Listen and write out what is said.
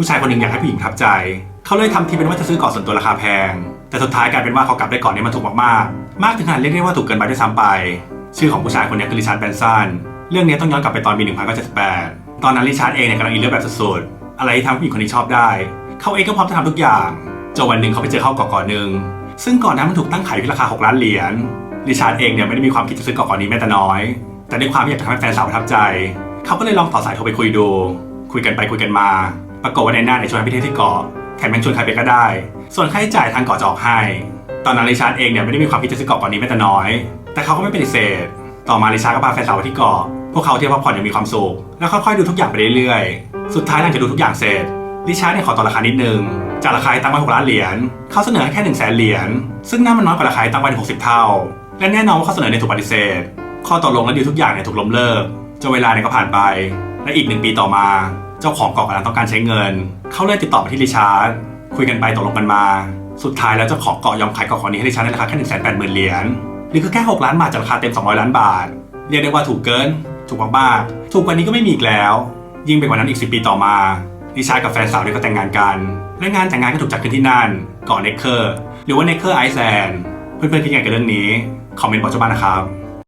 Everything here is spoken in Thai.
ผู้ชายคนหนึ่งอยากให้ผู้หญิงทับใจ เขาเลยทำทีเป็นว่าจะซื้อเกาะส่วนตัวราคาแพง แต่สุดท้ายกลายเป็นว่าเขากลับได้เกาะนี้มันถูกมากๆ มากถึงขนาดเรียกได้ว่าถูกเกินไปด้วยซ้ำไป ชื่อของผู้ชายคนนี้คือริชาร์ดแบนซันเรื่องนี้ต้องย้อนกลับไปตอนปี1978 ตอนนั้นริชาร์ดเองเนี่ยกำลังอินเลิฟแบบสุดๆ อะไรที่ทำผู้หญิงคนนี้ชอบได้ เขาเองก็พร้อมจะทำทุกอย่างจนวันหนึ่งเขาไปเจอเข้าเกาะเกาะหนึ่งซึ่งเก่อนนั้นมันถูกตั้งขายอยู่ที่ราคา 6 ล้านเหรียญ ริชาร์ดเองเนี่ยไม่ได้มีความคิดจะซื้อเกาะเกาะนี้แม้แต่น้อย แต่ด้วยความอยากจะทำให้แฟนสาวประทับใจ เขาก็เลยลองต่อสายโทรไปคุยดู คุยกันไปคุยกันมา ปรากฏว่าในหน้าเนี่ยชวนให้ไปเที่ยวที่เกาะแถมยังชวนใครไปก็ได้ ส่วนค่าใช้จ่ายทางเกาะจะออกให้ ตอนนั้นริชาร์ดเองเนี่ยไม่ได้มีความคิดจะซื้อเกาะเกาะนี้แม้แต่น้อย แต่เขาก็ไม่ปฏิเสธ ต่อมาริชาร์ดก็พาแฟนสาวไปที่เกาะ พวกเขาเที่ยวพักผ่อนอย่างมีความสุข แล้วค่อยๆดูทุกอย่างไปเรื่อยๆ สุดท้ายหลังจากดูทุกอย่างเสร็จริชาร์ดเนี่ยขอต่อราคานิดนึง จากราคาตั้งไว้6ล้านเหรียญ เขาเสนอแค่1นึ่งแสนเหรียญ ซึ่งนั่นมันน้อยกว่าราคาตั้งไว้ถึง60เท่า และแน่นอนว่าข้อเสนอเนี่ยถูกปฏิเสธ ข้อตกลงและดีลทุกอย่างเนี่ยถูกล้มเลิกจนเวลาเนี่ยก็ผ่านไป และอีกหนึ่งปีต่อมา เจ้าของเกาะกำลังต้องการใช้เงิน เขาเลยติดต่อมาที่ริชาร์ดคุยกันไปตกลงกันมา สุดท้ายแล้วเจ้าของเกาะยอมขายเกาะเกาะนี้ให้ริชาร์ดในราคาแค่หนึ่งแสนแปดหมื่นเหรียญหรือคือแค่6ล้านบาทจากราคาเต็ม200ล้านบาท เรียกได้ว่าถูกเกิน ถูกมากๆถูกกว่านี้ก็ไม่มีอีกแล้ว ยิ่งไปกว่านั้นอีก10ปีต่อมาริชาร์ดกับแฟนสาวเนี่ยก็แต่งงานกัน และงานแต่งงานก็ถูกจัดขึ้นที่นั่นเกาะเนคเคอร์หรือว่าเนคเคอร์ไอแลนด์เพื่อนๆคิดยังไงกับเรื่องนี้คอมเมนต์บอกเจ้าบ้านนะครับ